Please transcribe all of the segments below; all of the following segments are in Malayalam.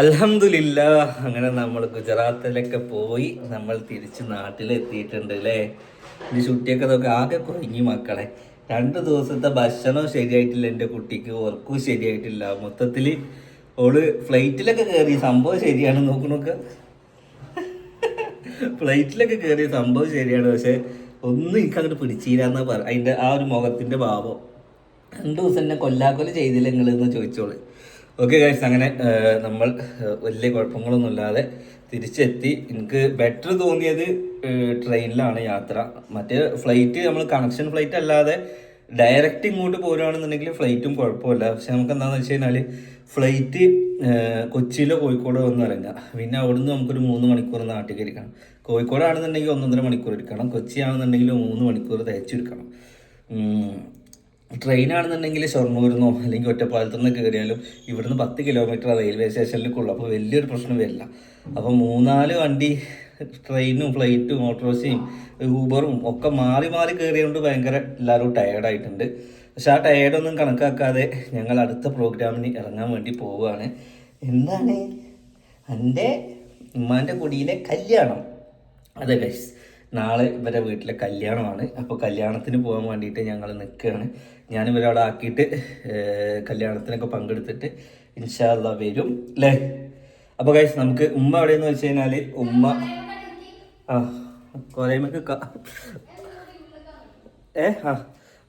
അൽഹംദുലില്ല അങ്ങനെ നമ്മൾ ഗുജറാത്തിലൊക്കെ പോയി നമ്മൾ തിരിച്ച് നാട്ടിലെത്തിയിട്ടുണ്ട് അല്ലേ ഈ ചുട്ടിയൊക്കെ ഇതൊക്കെ ആകെ കുറഞ്ഞു മക്കളെ. രണ്ട് ദിവസത്തെ ഭക്ഷണം ശരിയായിട്ടില്ല എന്റെ കുട്ടിക്ക് ഉറക്കവും ശരിയായിട്ടില്ല. മൊത്തത്തിൽ ഓൾ ഫ്ലൈറ്റിലൊക്കെ കയറി സംഭവം ശരിയാണ് നോക്കു നോക്ക. ഫ്ലൈറ്റിലൊക്കെ കയറിയ സംഭവം ശരിയാണ്. പക്ഷെ ഒന്നും എനിക്ക് അങ്ങോട്ട് പിടിച്ചില്ലാന്നാ പറ അതിന്റെ ആ ഒരു മുഖത്തിന്റെ ഭാവം. രണ്ട് ദിവസം എന്നെ കൊല്ലാക്കൊല ചെയ്തില്ല നിങ്ങൾ എന്ന് ചോദിച്ചോളൂ. ഓക്കെ ഗൈസ് അങ്ങനെ നമ്മൾ വലിയ കുഴപ്പങ്ങളൊന്നും ഇല്ലാതെ തിരിച്ചെത്തി. എനിക്ക് ബെറ്റർ തോന്നിയത് ട്രെയിനിലാണ് യാത്ര. മറ്റേ ഫ്ലൈറ്റ് നമ്മൾ കണക്ഷൻ ഫ്ലൈറ്റ് അല്ലാതെ ഡയറക്റ്റ് ഇങ്ങോട്ട് പോരുകയാണെന്നുണ്ടെങ്കിൽ ഫ്ലൈറ്റും കുഴപ്പമില്ല. പക്ഷെ നമുക്ക് എന്താണെന്ന് വെച്ച് കഴിഞ്ഞാൽ ഫ്ലൈറ്റ് കൊച്ചിയിലോ കോഴിക്കോടോ ഒന്നും ഇറങ്ങുക പിന്നെ അവിടുന്ന് നമുക്കൊരു മൂന്ന് മണിക്കൂർ നാട്ടിൽ ഇരിക്കണം. കോഴിക്കോടാണെന്നുണ്ടെങ്കിൽ ഒന്നൊന്നര മണിക്കൂർ ഇരിക്കണം. കൊച്ചി ആണെന്നുണ്ടെങ്കിൽ മൂന്ന് മണിക്കൂർ തയ്ച്ചെടുക്കണം ട്രെയിനാണെന്നുണ്ടെങ്കിൽ ഷൊർണൂരിന്നോ അല്ലെങ്കിൽ ഒറ്റപ്പാലത്തുനിന്ന് കയറിയാലും ഇവിടുന്ന് പത്ത് കിലോമീറ്റർ റെയിൽവേ സ്റ്റേഷനിലേക്കുള്ളൂ അപ്പോൾ വലിയൊരു പ്രശ്നം വരില്ല. അപ്പോൾ മൂന്നാൽ വണ്ടി ട്രെയിനും ഫ്ലൈറ്റും ഓട്ടോറിക്ഷയും ഊബറും ഒക്കെ മാറി മാറി കയറിയതുകൊണ്ട് ഭയങ്കര എല്ലാവരും ടയേർഡായിട്ടുണ്ട് പക്ഷെ ആ ടയേർഡൊന്നും കണക്കാക്കാതെ ഞങ്ങൾ അടുത്ത പ്രോഗ്രാമിന് ഇറങ്ങാൻ വേണ്ടി പോവുകയാണ്. എന്താണ്? എന്റെ ഉമ്മാന്റെ കുടിയിലെ കല്യാണം. അതെ ഗൈസ് നാളെ ഇവരെ വീട്ടിലെ കല്യാണമാണ്. അപ്പോൾ കല്യാണത്തിന് പോകാൻ വേണ്ടിയിട്ട് ഞങ്ങൾ നിൽക്കുകയാണ് ഞാൻ ഇവരെ അവിടെ ആക്കിയിട്ട് കല്യാണത്തിനൊക്കെ പങ്കെടുത്തിട്ട് ഇൻഷാല്ല വരും അല്ലേ അപ്പോൾ കൈസ് നമുക്ക് ഉമ്മ എവിടെയെന്ന് വെച്ച് കഴിഞ്ഞാൽ ഉമ്മ ആ കുറേമൊക്കെ ഏ ആ.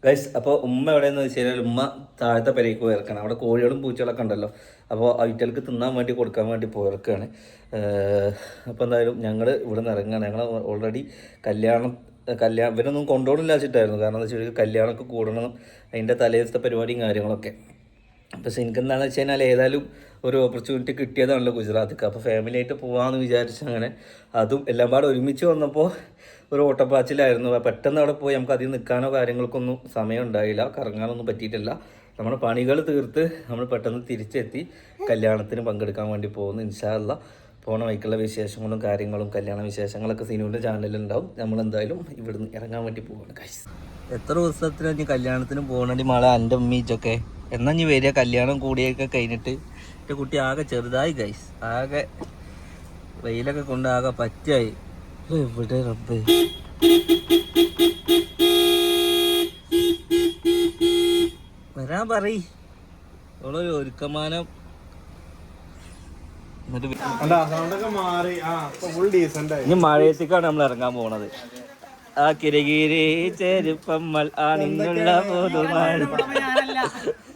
ഗൈസ് അപ്പോൾ ഉമ്മ എവിടെയെന്ന് വെച്ച് കഴിഞ്ഞാൽ ഉമ്മ താഴത്തെ പെരയ്ക്ക് പോയിറക്കണം. അവിടെ കോഴികളും പൂച്ചകളൊക്കെ ഉണ്ടല്ലോ. അപ്പോൾ അവറ്റകൾക്ക് തിന്നാൻ വേണ്ടി കൊടുക്കാൻ വേണ്ടി പോയിറക്കുകയാണ് അപ്പോൾ എന്തായാലും ഞങ്ങൾ ഇവിടെ നിന്ന് ഇറങ്ങുകയാണ് ഞങ്ങൾ ഓൾറെഡി കല്യാണം കല്യാണം ഇവരൊന്നും കൊണ്ടുപോകണില്ല വെച്ചിട്ടായിരുന്നു. കാരണം എന്താ വെച്ചാൽ കല്യാണമൊക്കെ കൂടണം അതിന്റെ തലേദിവസത്തെ പരിപാടിയും കാര്യങ്ങളൊക്കെ. പക്ഷേ എനിക്കെന്താണെന്ന് വെച്ച് കഴിഞ്ഞാൽ ഏതായാലും ഒരു ഓപ്പർച്യൂണിറ്റി കിട്ടിയതാണല്ലോ ഗുജറാത്തിക്ക്. അപ്പോൾ ഫാമിലി ആയിട്ട് പോകാമെന്ന് വിചാരിച്ച് അങ്ങനെ അതും എല്ലാം പാടെ ഒരുമിച്ച് വന്നപ്പോൾ ഒരു ഓട്ടപ്പാച്ചിലായിരുന്നു. പാച്ചിലായിരുന്നു പെട്ടെന്ന് അവിടെ പോയി നമുക്ക് അതിൽ നിൽക്കാനോ കാര്യങ്ങൾക്കൊന്നും സമയം ഉണ്ടായില്ല. കറങ്ങാനൊന്നും പറ്റിയിട്ടില്ല. നമ്മുടെ പണികൾ തീർത്ത് നമ്മൾ പെട്ടെന്ന് തിരിച്ചെത്തി കല്യാണത്തിന് പങ്കെടുക്കാൻ വേണ്ടി പോകുന്നു ഇൻഷാല്ല പോണ വൈക്കുള്ള വിശേഷങ്ങളും കാര്യങ്ങളും കല്യാണ വിശേഷങ്ങളൊക്കെ സിനിമയുടെ ചാനലിലുണ്ടാവും. നമ്മൾ എന്തായാലും ഇവിടുന്ന് ഇറങ്ങാൻ വേണ്ടി പോവാണ് കൈസ് എത്ര ദിവസത്തിന് ഇനി കല്യാണത്തിന് പോകണി മള എന്റെ ഉമ്മീച്ചൊക്കെ എന്നാ ഇനി വരിക? കല്യാണം കൂടിയൊക്കെ കഴിഞ്ഞിട്ട് എന്റെ കുട്ടി ആകെ ചെറുതായി ഗൈസ് ആകെ വെയിലൊക്കെ കൊണ്ട് ആകെ പറ്റായി എവിടെ റബ്ബ്? വരാൻ പറയ്. ഓളൊരു ഒരുക്കമാനം. എന്നിട്ട് വി- അല്ല സൗണ്ടൊക്കെ മാറി. ആ ഫുൾ ഡീസന്റ് ആയി. ഇനി മഴയത്തേക്കാണ് നമ്മൾ ഇറങ്ങാൻ പോണത്. ആ കിരകിരി ചെരുപ്പമ്മൽ ആണിന്നുള്ള പൊതുമാണ് Guys,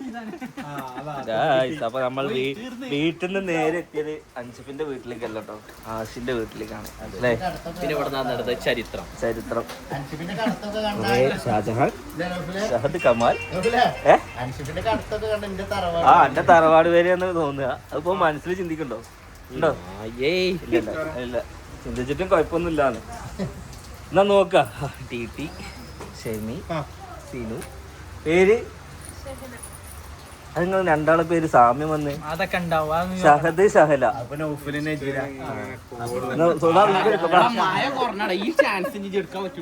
അപ്പൊ നമ്മൾ വീട്ടിൽ നിന്ന് നേരെ എത്തിയത് അൻസിഫിന്റെ വീട്ടിലേക്കല്ല കേട്ടോ ആഷിന്റെ വീട്ടിലേക്കാണ്. അല്ലേ? പിന്നെ ഇവിടെ നടന്നത് ചരിത്രം. ചരിത്രം. ഷാജഹാൻ. ഷഹദ് കമാൽ. ആ എന്റെ തറവാട് പേരെന്ന് തോന്നുക. അതിപ്പോ മനസ്സിൽ ചിന്തിക്കണ്ടോ? ഉണ്ടോ? ഏയ് ഇല്ല ഇല്ല, ഇല്ല. ചിന്തിച്ചിട്ടും കുഴപ്പമൊന്നുമില്ലാന്ന്. എന്നാ നോക്ക. ടി ടി ഷെമി സീനു. പേര്? അത് നിങ്ങൾ രണ്ടാളെ പേര് സാമ്യം വന്ന്. അതൊക്കെ ഉണ്ടാവും. ഷഹദ് ഷഹല.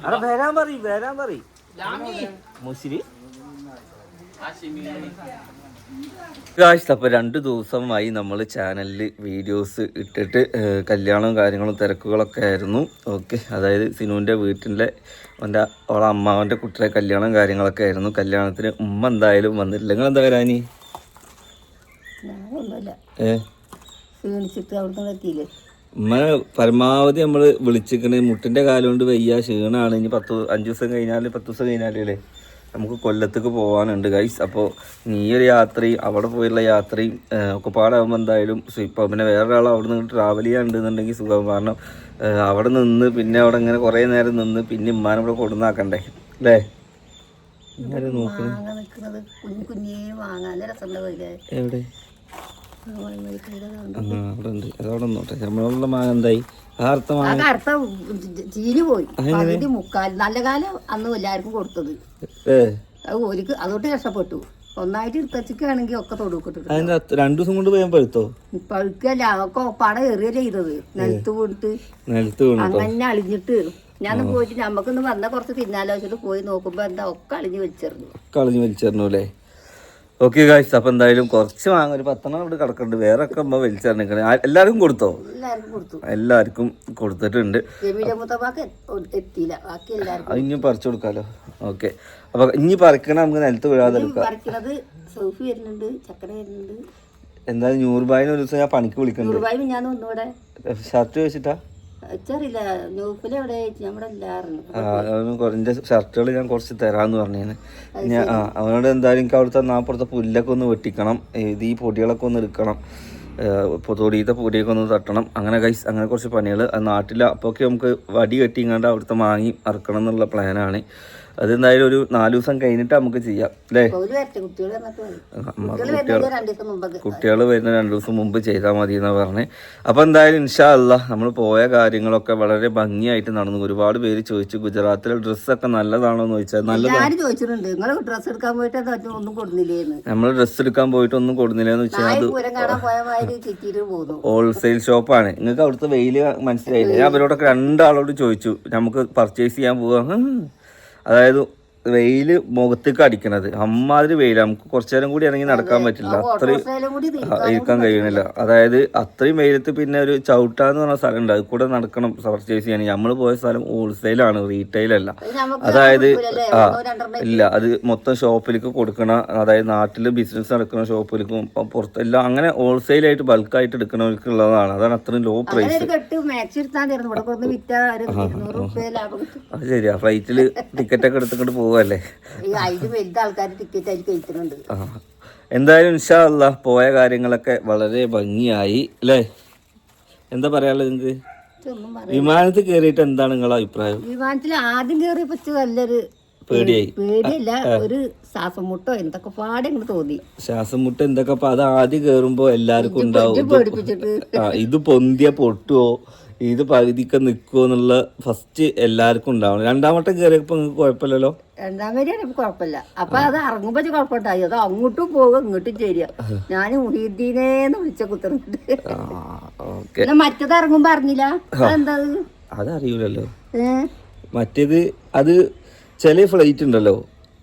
അവിടെ വരാൻ പറയും വരാൻ പറയും. മുസ്ലി. ഗായ്സ് അപ്പോൾ രണ്ട് ദിവസമായി നമ്മൾ ചാനലിൽ വീഡിയോസ് ഇട്ടിട്ട് കല്യാണവും കാര്യങ്ങളും തിരക്കുകളൊക്കെ ആയിരുന്നു. ഓക്കെ അതായത് സിനുവിന്റെ വീട്ടിന്റെ അവന്റെ അവളെ അമ്മാവന്റെ കുട്ടിയുടെ കല്യാണം കാര്യങ്ങളൊക്കെ ആയിരുന്നു. കല്യാണത്തിന് ഉമ്മ എന്തായാലും വന്നിട്ടില്ല. നിങ്ങൾ എന്താ വരാനി ഞാനൊന്നുമില്ല ഏ ക്ഷീണിച്ചിട്ട് അവിടുന്ന് എത്തിയില്ലേ ഉമ്മ പരമാവധി നമ്മൾ വിളിച്ചിക്കണ്. മുട്ടിന്റെ കാലം കൊണ്ട് വയ്യ ക്ഷീണാണ്. ഇനി പത്ത് അഞ്ച് ദിവസം കഴിഞ്ഞാൽ പത്ത് ദിവസം കഴിഞ്ഞാലേ നമുക്ക് കൊല്ലത്തേക്ക് പോകാനുണ്ട് ഗൈസ് അപ്പോൾ നീ ഒരു യാത്രയും അവിടെ പോയുള്ള യാത്രയും ഒക്കെ പാടാകുമ്പോൾ എന്തായാലും ഇപ്പോൾ പിന്നെ വേറൊരാൾ അവിടെ നിന്ന് ട്രാവൽ ചെയ്യാനുണ്ടെന്നുണ്ടെങ്കിൽ സുഖം. കാരണം അവിടെ നിന്ന് പിന്നെ അവിടെ ഇങ്ങനെ കുറേ നേരം നിന്ന് പിന്നെ ഉമ്മാനെ ഇവിടെ കൊടുന്നാക്കണ്ടേ അല്ലേ? എവിടെ? അവിടെ ഉണ്ട്. അതവിടെ നോട്ടെ നമ്മളുള്ള മാങ്ങ എന്തായി? ആ അർത്ഥ മാങ്ങ കറുത്ത ചീനി പോയി. പകുതി മുക്കാൽ. നല്ല കാലം അന്ന് എല്ലാവർക്കും കൊടുത്തത്. അത് അതോട്ട് രക്ഷപ്പെട്ടു. ഒന്നായിട്ട് എടുത്തച്ചിക്കാണെങ്കിൽ ഒക്കെ അത്ര- രണ്ടു ദിവസം കൊണ്ട് പോയാൽ പഴുത്തോ? പഴുക്കല്ല. ഒക്കെ പടം എറിയ ചെയ്തത്. നിലത്ത് വീണിട്ട്. നിലത്ത് അങ്ങനെ അളിഞ്ഞിട്ട്. ഞാൻ പോയിട്ട് നമുക്കൊന്ന് വന്ന കുറച്ച് തിന്നാലോചിച്ചിട്ട് പോയി നോക്കുമ്പോ എന്താ ഒക്കെ അളിഞ്ഞ് വെച്ചിരുന്നു കളഞ്ഞു വലിച്ചെറിഞ്ഞു അല്ലേ? ഓക്കെ ഗായ്സ് അപ്പം എന്തായാലും കുറച്ച് വാങ്ങ ഒരു പത്തെണ്ണം ഇവിടെ കിടക്കുന്നുണ്ട്. വേറെ ഒക്കെ അമ്മ വലിച്ചറിഞ്ഞിരിക്കണേ എല്ലാവർക്കും കൊടുത്തോ? എല്ലാവർക്കും കൊടുത്തു. എല്ലാവർക്കും കൊടുത്തിട്ടുണ്ട്. ഇനി പറിച്ചു കൊടുക്കാലോ? ഓക്കെ അപ്പൊ ഇനി പറിക്കണ നമുക്ക് നിലത്ത് വീഴാതെ എന്തായാലും നൂറുബായിന് ഒരു ദിവസം ഞാൻ പണിക്ക് വിളിക്കുന്നുണ്ട് ഷർട്ട് വെച്ചിട്ടാ കുറഞ്ഞ ഷർട്ടുകൾ ഞാൻ കുറച്ച് തരാന്ന് പറഞ്ഞേന്. ഞാൻ അവനോട് എന്തായാലും എനിക്ക് അവിടുത്തെ നാപ്പുറത്തെ പുല്ലൊക്കെ ഒന്ന് വെട്ടിക്കണം. ഇത് ഈ പൊടികളൊക്കെ ഒന്ന് എടുക്കണം. ഇപ്പോൾ തൊടിയത്തെ പൊടിയൊക്കെ ഒന്ന് തട്ടണം. അങ്ങനെ കൈസ് അങ്ങനെ കുറച്ച് പണികൾ നാട്ടിൽ അപ്പോഴൊക്കെ നമുക്ക് വടി കെട്ടിങ്ങാണ്ട് അവിടുത്തെ മാങ്ങി അറക്കണം എന്നുള്ള പ്ലാനാണ് അതെന്തായാലും ഒരു നാല് ദിവസം കഴിഞ്ഞിട്ട് നമുക്ക് ചെയ്യാം അല്ലേ? കുട്ടികൾ വരുന്ന രണ്ടു ദിവസം മുമ്പ് ചെയ്താൽ മതി എന്നാ പറഞ്ഞ്. അപ്പൊ എന്തായാലും ഇൻഷാ അല്ല നമ്മൾ പോയ കാര്യങ്ങളൊക്കെ വളരെ ഭംഗിയായിട്ട് നടന്നു. ഒരുപാട് പേര് ചോദിച്ചു ഗുജറാത്തിലെ ഡ്രസ്സൊക്കെ നല്ലതാണോ എന്ന് ചോദിച്ചാൽ നല്ലതാണ് നമ്മൾ ഡ്രസ്സ് എടുക്കാൻ പോയിട്ട് ഒന്നും ഒന്നും കൊടുന്നില്ലെന്ന് വെച്ചാൽ അത് ഹോൾസെയിൽ ഷോപ്പാണ്. നിങ്ങൾക്ക് അവിടുത്തെ വെയിൽ മനസ്സിലായില്ല? ഞാൻ അവരോടൊക്കെ രണ്ടാളോട് ചോദിച്ചു നമുക്ക് പർച്ചേസ് ചെയ്യാൻ പോവാ. അതായത് വെയിൽ മുഖത്തേക്ക് അടിക്കണത്. അമ്മാതിരി വെയിൽ. നമുക്ക് കുറച്ചു നേരം കൂടി ഇറങ്ങി നടക്കാൻ പറ്റില്ല. അത്രയും ഇരിക്കാൻ കഴിയണില്ല. അതായത് അത്രയും വെയിലത്ത് പിന്നെ ഒരു ചവിട്ടാന്ന് പറഞ്ഞ സ്ഥലം ഉണ്ട്. അത് കൂടെ നടക്കണം. പർച്ചേസ് ചെയ്യാൻ. നമ്മൾ പോയ സ്ഥലം ഹോൾസെയിലാണ്. റീറ്റെയിൽ അല്ല. അതായത് ആ ഇല്ല. അത് മൊത്തം ഷോപ്പിലേക്ക് കൊടുക്കണ അതായത് നാട്ടിൽ ബിസിനസ് നടക്കുന്ന ഷോപ്പിലേക്കും പുറത്ത് എല്ലാം അങ്ങനെ ഹോൾസെയിലായിട്ട് ബൾക്കായിട്ട് എടുക്കണവർക്കുള്ളതാണ്. അതാണ് അത്രയും ലോ പ്രൈസ് അത് ശരിയാ. ഫ്ലൈറ്റിൽ ടിക്കറ്റ് ഒക്കെ എടുത്തുകൊണ്ട് പോവല്ലേ? എന്തായാലും ഇൻഷാ അല്ലാ പോയ കാര്യങ്ങളൊക്കെ വളരെ ഭംഗിയായി അല്ലേ? എന്താ പറയാനുള്ളത് നിങ്ങൾക്ക് വിമാനത്തിൽ കയറിയിട്ട് എന്താണ് നിങ്ങളുടെ അഭിപ്രായം? വിമാനത്തിൽ ആദ്യം കയറിയപ്പോ നല്ലൊരു പേടിയായി. പേടിയല്ല ഒരു ശ്വാസം മുട്ടോ എന്തൊക്കെ പാടെ തോന്നി. ശ്വാസം മുട്ട് എന്തൊക്കെ അത് ആദ്യം കേറുമ്പോ എല്ലാവർക്കും ഉണ്ടാവും. ഇത് പൊന്തിയ പൊട്ടുവോ? ഇത് പകുതിക്ക് നിൽക്കുമോ എന്നുള്ള ഫസ്റ്റ് എല്ലാവർക്കും ഉണ്ടാവണം. രണ്ടാമത്തെ കയറിയപ്പോ നിങ്ങൾക്ക് കുഴപ്പമില്ലല്ലോ? രണ്ടാം വരെയാണ് കുഴപ്പമില്ല. അപ്പൊ അത് ഇറങ്ങുമ്പോ കുഴപ്പമുണ്ടായി. അത് അങ്ങോട്ടും പോകുക ഇങ്ങോട്ടും ചേരുക. ഞാൻ മുഹീദ്ദീനേന്ന് വിളിച്ച പിന്നെ മറ്റത് ഇറങ്ങുമ്പോ അറിഞ്ഞില്ല? അതെന്താ അത്? അതറിയൂലല്ലോ? മറ്റേത് അത് ചില ഫ്ലൈറ്റ് ഉണ്ടല്ലോ.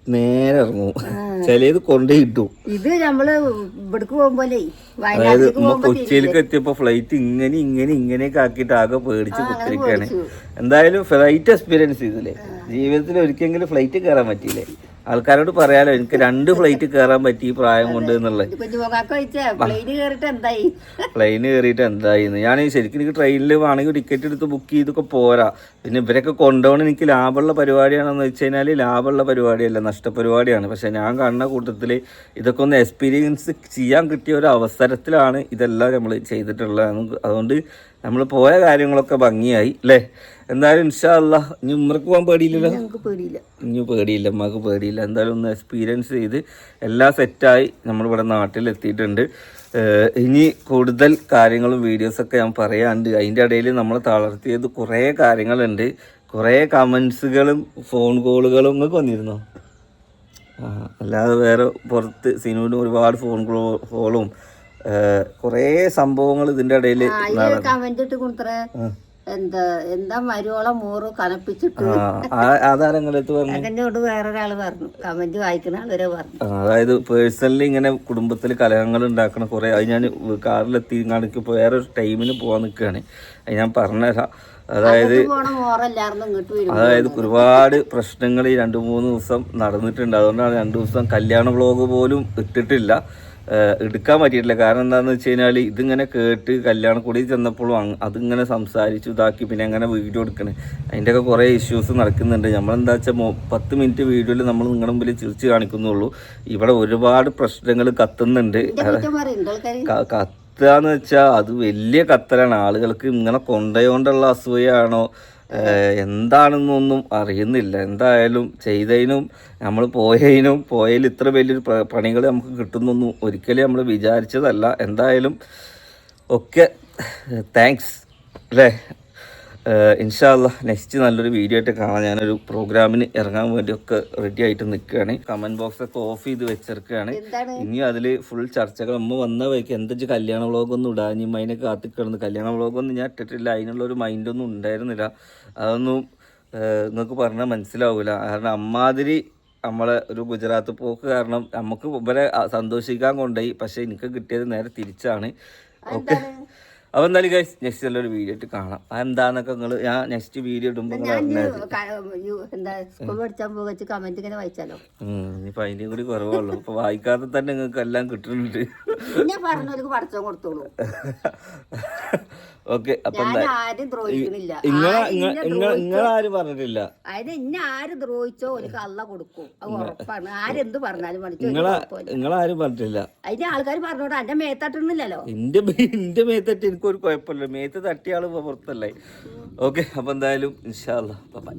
നേരെ ഇറങ്ങും ചിലത് കൊണ്ടേ ഇട്ടു ഇത് നമ്മൾ ഇവിടക്ക് പോകുമ്പോലെ അതായത് കൊച്ചിയിലേക്ക് എത്തിയപ്പോ ഫ്ലൈറ്റ് ഇങ്ങനെ ഇങ്ങനെ ഇങ്ങനെയൊക്കെ ആക്കിയിട്ട് ആകെ പേടിച്ച് കുത്തിരിക്കാണ്. എന്തായാലും ഫ്ലൈറ്റ് എക്സ്പീരിയൻസ് ചെയ്തില്ലേ ജീവിതത്തിൽ ഒരിക്കലെങ്കിലും ഫ്ലൈറ്റ് കയറാൻ പറ്റിയില്ലേ? ആൾക്കാരോട് പറയാലോ എനിക്ക് രണ്ട് ഫ്ലൈറ്റ് കയറാൻ പറ്റി ഈ പ്രായം കൊണ്ട് എന്നുള്ളത്. പ്ലെയിന് എന്തായി? കയറിയിട്ട് എന്തായിന്ന്. ഞാൻ ശരിക്കും എനിക്ക് ട്രെയിനിൽ വേണമെങ്കിൽ ടിക്കറ്റ് എടുത്ത് ബുക്ക് ചെയ്തൊക്കെ പോരാ. പിന്നെ ഇവരൊക്കെ കൊണ്ടുപോകണം എനിക്ക് ലാഭമുള്ള പരിപാടിയാണെന്ന് വെച്ച് കഴിഞ്ഞാൽ ലാഭമുള്ള പരിപാടിയല്ല നഷ്ടപരിപാടിയാണ്. പക്ഷെ ഞാൻ കാണുന്ന കൂട്ടത്തിൽ ഇതൊക്കെ ഒന്ന് എക്സ്പീരിയൻസ് ചെയ്യാൻ കിട്ടിയ ഒരു അവസരത്തിലാണ് ഇതെല്ലാം നമ്മൾ ചെയ്തിട്ടുള്ളത് അതുകൊണ്ട് നമ്മൾ പോയ കാര്യങ്ങളൊക്കെ ഭംഗിയായി അല്ലേ എന്തായാലും ഇൻഷാല്ല ഇനി ഉമ്മർക്ക് പോകാൻ പേടിയില്ലല്ലോ? ഇനി പേടിയില്ല അമ്മയ്ക്ക് പേടിയില്ല. എന്തായാലും ഒന്ന് എക്സ്പീരിയൻസ് ചെയ്ത് എല്ലാം സെറ്റായി നമ്മളിവിടെ നാട്ടിലെത്തിയിട്ടുണ്ട്. എത്തിയിട്ടുണ്ട് ഇനി കൂടുതൽ കാര്യങ്ങളും വീഡിയോസൊക്കെ ഞാൻ പറയാണ്ട് അതിന്റെ ഇടയിൽ നമ്മൾ തളർത്തിയത് കുറേ കാര്യങ്ങളുണ്ട്. കുറേ കമൻസുകളും ഫോൺ കോളുകളും നിങ്ങൾക്ക് വന്നിരുന്നു? അല്ലാതെ വേറെ പുറത്ത് സിനുവിന് ഒരുപാട് ഫോൺ കോളും കുറേ സംഭവങ്ങൾ ഇതിന്റെ ഇടയിൽ അതിൽ കമന്റ് ഇട്ട് എന്താ എന്താ മരുവോളം മോറ് കനപ്പിച്ചിട്ട്. പറഞ്ഞു എന്നോട് വേറൊരാൾ പറഞ്ഞു. കമന്റ് വായിക്കുന്ന ആളുവരെ പറഞ്ഞു. അതായത് പേഴ്സണലി ഇങ്ങനെ കുടുംബത്തിൽ കലഹങ്ങൾ ഉണ്ടാക്കണ കുറേ അത് ഞാൻ കാറിലെത്തി കാണിക്ക് വേറെ ഒരു ടൈമിന് പോവാൻ നിൽക്കുകയാണ് അത് ഞാൻ പറഞ്ഞുതരാം. അതായത് അതായത് ഒരുപാട് പ്രശ്നങ്ങൾ ഈ രണ്ട് മൂന്ന് ദിവസം നടന്നിട്ടുണ്ട്. അതുകൊണ്ടാണ് രണ്ട് ദിവസം കല്യാണ വ്ളോഗ് പോലും ഇട്ടിട്ടില്ല. എടുക്കാൻ പറ്റിയിട്ടില്ല. കാരണം എന്താണെന്ന് വെച്ച് കഴിഞ്ഞാൽ ഇതിങ്ങനെ കേട്ട് കല്യാണക്കൂടി ചെന്നപ്പോഴും അതിങ്ങനെ സംസാരിച്ചു ഇതാക്കി പിന്നെ അങ്ങനെ വീഡിയോ എടുക്കണേ. അതിന്റെയൊക്കെ കുറേ ഇഷ്യൂസ് നടക്കുന്നുണ്ട്. നമ്മളെന്താ വെച്ചാൽ പത്ത് മിനിറ്റ് വീഡിയോയിൽ നമ്മൾ നിങ്ങളുടെ മുമ്പിൽ ചിരിച്ച് കാണിക്കുന്നുള്ളൂ. ഇവിടെ ഒരുപാട് പ്രശ്നങ്ങൾ കത്തുന്നുണ്ട്. എന്റെ കുറ്റം പറയും ആൾക്കാര് ക- കത്തുകയെന്ന് വെച്ചാൽ അത് വലിയ കത്തലാണ്. ആളുകൾക്ക് ഇങ്ങനെ കൊണ്ടയോണ്ടുള്ള അസൂയാണോ എന്താണെന്നൊന്നും അറിയുന്നില്ല. എന്തായാലും ചെയ്തതിനും നമ്മൾ പോയതിനും പോയതിൽ ഇത്ര വലിയൊരു പണികൾ നമുക്ക് കിട്ടുന്നൊന്നും ഒരിക്കലും നമ്മൾ വിചാരിച്ചതല്ല. എന്തായാലും ഒക്കെ താങ്ക്സ് അല്ലേ? ഇൻഷാല്ല നെക്സ്റ്റ് നല്ലൊരു വീഡിയോ ആയിട്ട് കാണാം. ഞാനൊരു പ്രോഗ്രാമിന് ഇറങ്ങാൻ വേണ്ടിയൊക്കെ റെഡി ആയിട്ട് നിൽക്കുകയാണ്. കമന്റ് ബോക്സ് ഒക്കെ ഓഫ് ചെയ്ത് വെച്ചിരിക്കുകയാണ്. ഇനി അതിൽ ഫുൾ ചർച്ചകൾ. അമ്മ വന്ന വഴിക്ക് എന്താ വെച്ചാൽ കല്യാണ വ്ളോഗൊന്നും മൈനെ അതിനെ കാത്തിക്കിടന്ന് കല്യാണ വ്ളോഗൊന്നും ഞാൻ ഇട്ടിട്ടില്ല. അതിനുള്ള ഒരു മൈൻഡൊന്നും ഉണ്ടായിരുന്നില്ല. അതൊന്നും നിങ്ങൾക്ക് പറഞ്ഞാൽ മനസ്സിലാവില്ല കാരണം അമ്മാതിരി നമ്മളെ ഒരു ഗുജറാത്ത് പോക്ക് കാരണം നമുക്ക് ഇവരെ സന്തോഷിക്കാൻ കൊണ്ടുപോയി. പക്ഷെ എനിക്ക് കിട്ടിയത് നേരെ തിരിച്ചാണ്. ഓക്കെ അപ്പോൾ എന്തായാലും ഗൈസ് നെക്സ്റ്റ് നല്ലൊരു വീഡിയോ ഇട്ട് കാണാം. എന്താണെന്നൊക്കെ നിങ്ങൾ ഞാൻ നെക്സ്റ്റ് വീഡിയോ ഇടുമ്പോൾ കമന്റ് ഇങ്ങനെ വായിച്ചാലോ? ഇനിയിപ്പോൾ അതിന്റെയും കൂടി കുറവുള്ളൂ. ഇപ്പോൾ വായിക്കാതെ തന്നെ നിങ്ങൾക്ക് എല്ലാം കിട്ടുന്നുണ്ട്. ഞാൻ പറഞ്ഞവർക്ക് പഠിച്ചോ കൊടുത്തോളൂ. ഓക്കെ അപ്പം ആരും പറഞ്ഞിട്ടില്ല. അതായത് എന്നെ ആര് ദ്രോഹിച്ചോ എനിക്ക് അല്ല കൊടുക്കും. അത് ഉറപ്പാണ്. ആരെന്ത് പറഞ്ഞാലും നിങ്ങളാരും പറഞ്ഞിട്ടില്ല. അതിന്റെ ആൾക്കാർ പറഞ്ഞോട്ടെ എന്റെ മേത്തട്ടുന്നില്ലല്ലോ എന്റെ എന്റെ മേത്തട്ട് എനിക്കൊരു കുഴപ്പമില്ല. മേത്ത് തട്ടിയാൾ പുറത്തല്ലേ. ഓക്കെ അപ്പൊ എന്തായാലും ഇൻഷാല്ല ബൈ